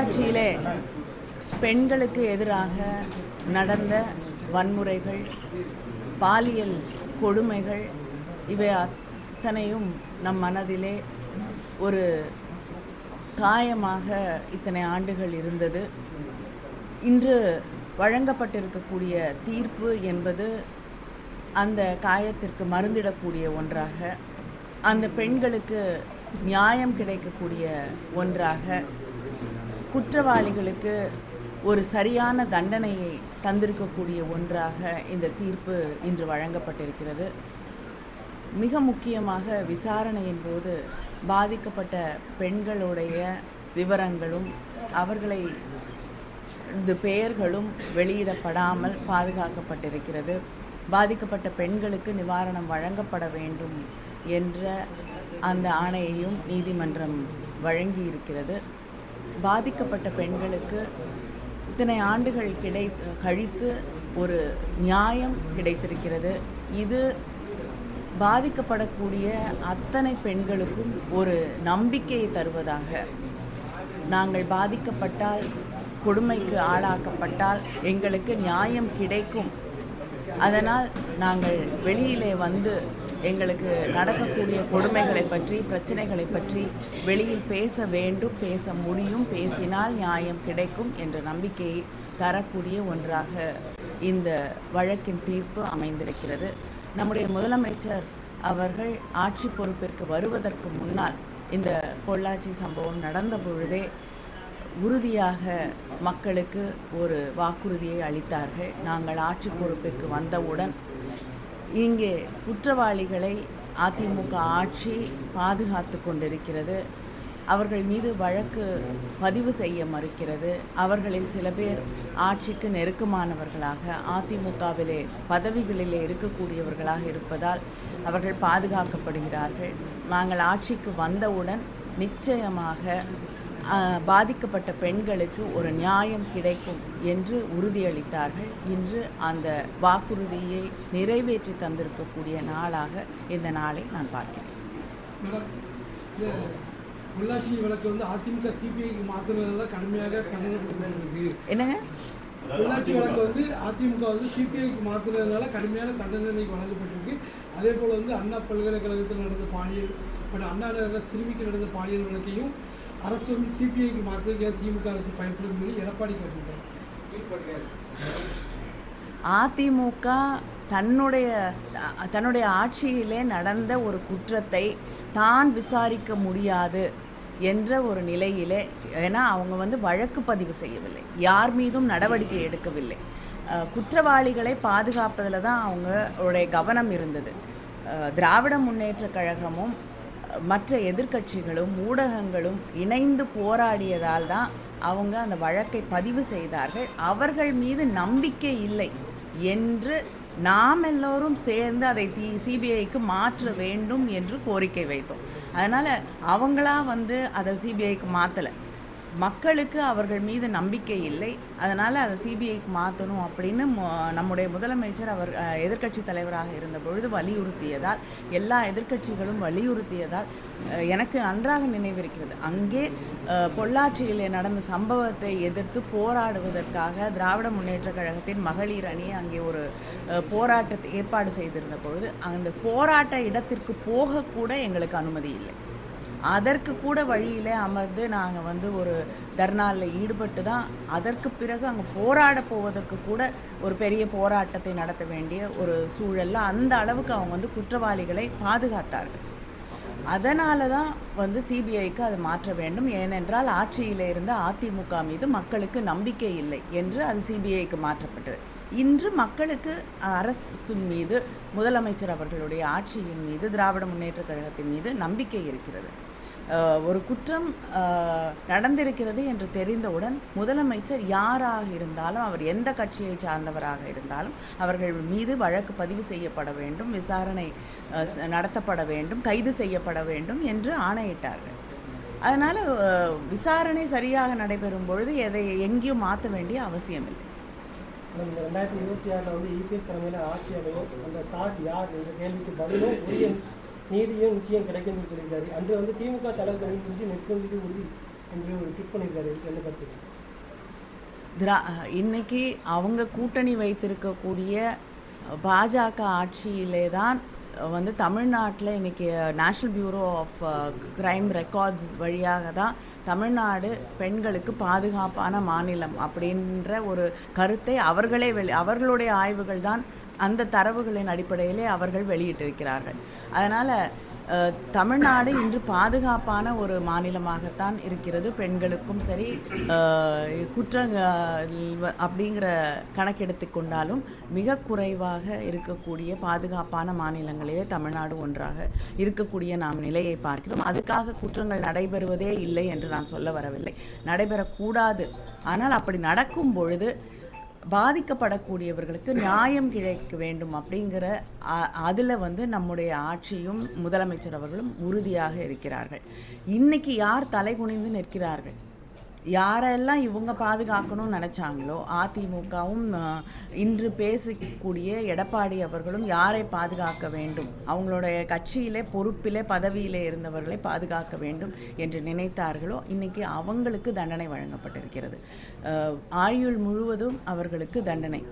பொள்ளாச்சியிலே பெண்களுக்கு எதிராக நடந்த வன்முறைகள் பாலியல் கொடுமைகள் இவை அத்தனையும் நம் மனதிலே ஒரு காயமாக இத்தனை ஆண்டுகள் இருந்தது. இன்று வழங்கப்பட்டிருக்கக்கூடிய தீர்ப்பு என்பது அந்த காயத்திற்கு மருந்திடக்கூடிய ஒன்றாக அந்த பெண்களுக்கு நியாயம் கிடைக்கக்கூடிய ஒன்றாக குற்றவாளிகளுக்கு ஒரு சரியான தண்டனையை தந்திருக்கக்கூடிய ஒன்றாக இந்த தீர்ப்பு இன்று வழங்கப்பட்டிருக்கிறது. மிக முக்கியமாக விசாரணையின் போது பாதிக்கப்பட்ட பெண்களுடைய விவரங்களும் அவர்களை இது பெயர்களும் வெளியிடப்படாமல் பாதுகாக்கப்பட்டிருக்கிறது. பாதிக்கப்பட்ட பெண்களுக்கு நிவாரணம் வழங்கப்பட வேண்டும் என்ற அந்த ஆணையையும் நீதிமன்றம் வழங்கி இருக்கிறது பாதிக்கப்பட்ட பெண்களுக்கு இத்தனை ஆண்டுகள் கிடை கழித்து ஒரு நியாயம் கிடைத்திருக்கிறது. இது பாதிக்கப்படக்கூடிய அத்தனை பெண்களுக்கும் ஒரு நம்பிக்கையை தருவதாக. நாங்கள் பாதிக்கப்பட்டால் கொடுமைக்கு ஆளாக்கப்பட்டால் எங்களுக்கு நியாயம் கிடைக்கும். அதனால் நாங்கள் வெளியிலே வந்து எங்களுக்கு நடக்கக்கூடிய கொடுமைகளை பற்றி பிரச்சனைகளை பற்றி வெளியில் பேச வேண்டும் பேச முடியும் பேசினால் நியாயம் கிடைக்கும் என்ற நம்பிக்கையை தரக்கூடிய ஒன்றாக இந்த வழக்கின் தீர்ப்பு அமைந்திருக்கிறது. நம்முடைய முதலமைச்சர் அவர்கள் ஆட்சி பொறுப்பிற்கு வருவதற்கு முன்னால் இந்த பொள்ளாச்சி சம்பவம் நடந்த பொழுதே உறுதியாக மக்களுக்கு ஒரு வாக்குறுதியை அளித்தார்கள். நாங்கள் ஆட்சி பொறுப்பிற்கு வந்தவுடன் இங்கே குற்றவாளிகளை அதிமுக ஆட்சி பாதுகாத்து கொண்டிருக்கிறது. அவர்கள் மீது வழக்கு பதிவு செய்ய மறுக்கிறது. அவர்களில் சில பேர் ஆட்சிக்கு நெருக்கமானவர்களாக அதிமுகவிலே பதவிகளிலே இருக்கக்கூடியவர்களாக இருப்பதால் அவர்கள் பாதுகாக்கப்படுகிறார்கள். நாங்கள் ஆட்சிக்கு வந்தவுடன் நிச்சயமாக பாதிக்கப்பட்ட பெண்களுக்கு ஒரு நியாயம் கிடைக்கும் என்று உறுதியளித்தார்கள். இன்று அந்த வாக்குறுதியை நிறைவேற்றி தந்திருக்கக்கூடிய நாளாக இந்த நாளை நான் பார்க்கிறேன். பொள்ளாச்சி வழக்கு வந்து அதிமுக சிபிஐக்கு மாற்றினதுல கடுமையாக கண்டனம் என்னங்க? பொள்ளாச்சி வழக்கு வந்து அதிமுக வந்து சிபிஐக்கு மாற்றினதுனால கடுமையான தண்டனை வழங்கப்பட்டிருக்கு. அதே போல் வந்து அண்ணா பல்கலைக்கழகத்தில் நடந்த பாலியல் மற்றும் அண்ணா சிறுமிக்கு நடந்த பாலியல் வழக்கையும் அரசு வந்து சிபிஐக்கு மாற்றுறதுக்கு திமுக அரசு பயன்படும் சொல்லி எடப்பாடி கேட்டிருக்காரு. அதிமுக தன்னுடைய தன்னுடைய ஆட்சியிலே நடந்த ஒரு குற்றத்தை தான் விசாரிக்க முடியாது என்ற ஒரு நிலையிலே ஏன்னா அவங்க வந்து வழக்கு பதிவு செய்யவில்லை. யார் மீதும் நடவடிக்கை எடுக்கவில்லை. குற்றவாளிகளை பாதுகாப்பதில் தான் அவங்களுடைய கவனம் இருந்தது. திராவிட முன்னேற்றக் கழகமும் மற்ற எதிர்க்கட்சிகளும் ஊடகங்களும் இணைந்து போராடியதால் தான் அவங்க அந்த வழக்கை பதிவு செய்தார்கள். அவர்கள் மீது நம்பிக்கை இல்லை என்று நாம் எல்லோரும் சேர்ந்து அதை தி சிபிஐக்கு மாற்ற வேண்டும் என்று கோரிக்கை வைத்தோம். அதனால் அவங்களா வந்து அதை சிபிஐக்கு மாற்றலை மக்களுக்கு அவர்கள் மீது நம்பிக்கை இல்லை. அதனால் அதை சிபிஐக்கு மாற்றணும் அப்படின்னு நம்முடைய முதலமைச்சர் அவர் எதிர்க்கட்சி தலைவராக இருந்த பொழுது வலியுறுத்தியதால் எல்லா எதிர்க்கட்சிகளும் வலியுறுத்தியதால் எனக்கு நன்றாக நினைவிருக்கிறது. அங்கே பொள்ளாச்சியிலே நடந்த சம்பவத்தை எதிர்த்து போராடுவதற்காக திராவிட முன்னேற்றக் கழகத்தின் மகளிர் அணி அங்கே ஒரு போராட்டத்தை ஏற்பாடு செய்திருந்த பொழுது அந்த போராட்ட இடத்திற்கு போகக்கூட எங்களுக்கு அனுமதி இல்லை. அதற்கு கூட வழியில் அமர்ந்து நாங்கள் வந்து ஒரு தர்ணாவில் ஈடுபட்டு தான் அதற்கு பிறகு அங்கே போராட போவதற்கு கூட ஒரு பெரிய போராட்டத்தை நடத்த வேண்டிய ஒரு சூழலில் அந்த அளவுக்கு அவங்க வந்து குற்றவாளிகளை பாதுகாத்தார்கள். அதனால தான் வந்து சிபிஐக்கு அதை மாற்ற வேண்டும். ஏனென்றால் ஆட்சியில் இருந்த அதிமுக மீது மக்களுக்கு நம்பிக்கை இல்லை என்று அது சிபிஐக்கு மாற்றப்பட்டது. இன்று மக்களுக்கு அரசின் மீது முதலமைச்சர் அவர்களுடைய ஆட்சியின் மீது திராவிட முன்னேற்றக் கழகத்தின் மீது நம்பிக்கை இருக்கிறது. ஒரு குற்றம் நடந்திருக்கிறது என்று தெரிந்தவுடன் முதலமைச்சர் யாராக இருந்தாலும் அவர் எந்த கட்சியை சார்ந்தவராக இருந்தாலும் அவர்கள் மீது வழக்கு பதிவு செய்யப்பட வேண்டும் விசாரணை நடத்தப்பட வேண்டும் கைது செய்யப்பட வேண்டும் என்று ஆணையிட்டார்கள். அதனால் விசாரணை சரியாக நடைபெறும் பொழுது எதை எங்கேயும் மாற்ற வேண்டிய அவசியமில்லை. இல்லை இந்த ரெண்டாயிரத்தி இருபத்தி ஆறில் வந்து இபிஎஸ் தலைமையில் ஆட்சி அமையும். அந்த சார் யார் என்ற கேள்விக்கு பதிலும் உரிய நீதியும் நிச்சயம் கிடைக்கும்னு என்று சொல்லியிருக்காரு. அன்று வந்து திமுக தலைவர்கள் குஞ்சு நிற்கும் உறுதி என்று ஒரு ட்விட் பண்ணியிருக்காரு என்ன பார்த்தீங்க திரா இன்னைக்கு அவங்க கூட்டணி வைத்திருக்கக்கூடிய பாஜக ஆட்சியிலே தான் வந்து தமிழ்நாட்டில் இன்னைக்கு national bureau of crime records வழியாக தான் தமிழ்நாடு பெண்களுக்கு பாதுகாப்பான மாநிலம் அப்படின்ற ஒரு கருத்தை அவர்களே வெளி அவர்களுடைய ஆய்வுகள் தான் அந்த தரவுகளின் அடிப்படையிலே அவர்கள் வெளியிட்டிருக்கிறார்கள். அதனால் தமிழ்நாடு இன்று பாதுகாப்பான ஒரு மாநிலமாகத்தான் இருக்கிறது. பெண்களுக்கும் சரி குற்றங்கள் குற்ற அப்படிங்கிற கணக்கெடுத்து கொண்டாலும் மிக குறைவாக இருக்கக்கூடிய பாதுகாப்பான மாநிலங்களிலே தமிழ்நாடு ஒன்றாக இருக்கக்கூடிய நாம் நிலையை பார்க்கிறோம். அதுக்காக குற்றங்கள் நடைபெறுவதே இல்லை என்று நான் சொல்ல வரவில்லை. நடைபெறக்கூடாது. ஆனால் அப்படி நடக்கும் பொழுது பாதிக்கப்படக்கூடியவர்களுக்கு நியாயம் கிடைக்க வேண்டும் அப்படிங்கிற அதில் வந்து நம்முடைய ஆட்சியும் முதலமைச்சர் அவர்களும் உறுதியாக இருக்கிறார்கள். இன்னைக்கு யார் தலை குனிந்து நிற்கிறார்கள்? யாரெல்லாம் இவங்க பாதுகாக்கணும்னு நினச்சாங்களோ அதிமுகவும் இன்று பேசக்கூடிய எடப்பாடி அவர்களும் யாரை பாதுகாக்க வேண்டும்? அவங்களுடைய கட்சியிலே பொறுப்பிலே பதவியிலே இருந்தவர்களை பாதுகாக்க வேண்டும் என்று நினைத்தார்களோ இன்னைக்கு அவங்களுக்கு தண்டனை வழங்கப்பட்டிருக்கிறது. ஆயுள் முழுவதும் அவர்களுக்கு தண்டனை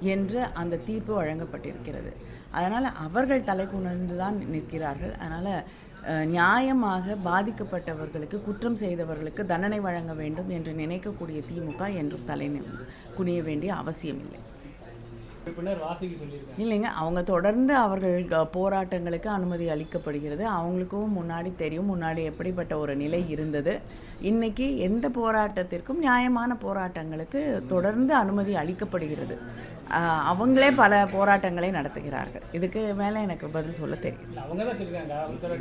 என்று அந்த தீர்ப்பு வழங்கப்பட்டிருக்கிறது. அதனால் அவர்கள் தலை குனிந்து தான் நிற்கிறார்கள். அதனால் நியாயமாக பாதிக்கப்பட்டவர்களுக்கு குற்றம் செய்தவர்களுக்கு தண்டனை வழங்க வேண்டும் என்று நினைக்கக்கூடிய திமுக என்றும் தலை குனிய வேண்டிய அவசியம் இல்லைங்க அவங்க தொடர்ந்து அவர்கள் போராட்டங்களுக்கு அனுமதி அளிக்கப்படுகிறது. அவங்களுக்கும் முன்னாடி தெரியும் முன்னாடி எப்படிப்பட்ட ஒரு நிலை இருந்தது. இன்னைக்கு எந்த போராட்டத்திற்கும் நியாயமான போராட்டங்களுக்கு தொடர்ந்து அனுமதி அளிக்கப்படுகிறது. அவங்களே பல போராட்டங்களை நடத்துகிறார்கள். இதுக்கு மேலே எனக்கு பதில் சொல்ல தெரியும்.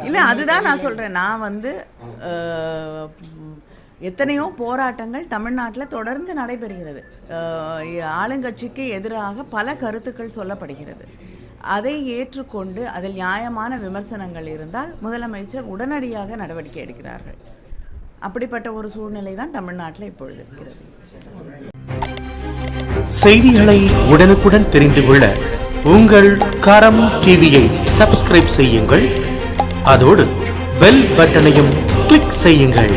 இல்ல, அதுதான் நான் சொல்கிறேன் நான் வந்து எத்தனையோ போராட்டங்கள் தமிழ்நாட்டில் தொடர்ந்து நடைபெறுகிறது. ஆளுங்கட்சிக்கு எதிராக பல கருத்துக்கள் சொல்லப்படுகிறது. அதை ஏற்றுக்கொண்டு அதில் நியாயமான விமர்சனங்கள் இருந்தால் முதலமைச்சர் உடனடியாக நடவடிக்கை எடுக்கிறார்கள். அப்படிப்பட்ட ஒரு சூழ்நிலை தான் தமிழ்நாட்டில் இப்பொழுது இருக்கிறது. செய்திகளை உடனுக்குடன் தெரிந்து கொள்ள உங்கள் கரம் டிவியை சப்ஸ்கிரைப் செய்யுங்கள். அதோடு பெல் பட்டனையும் கிளிக் செய்யுங்கள்.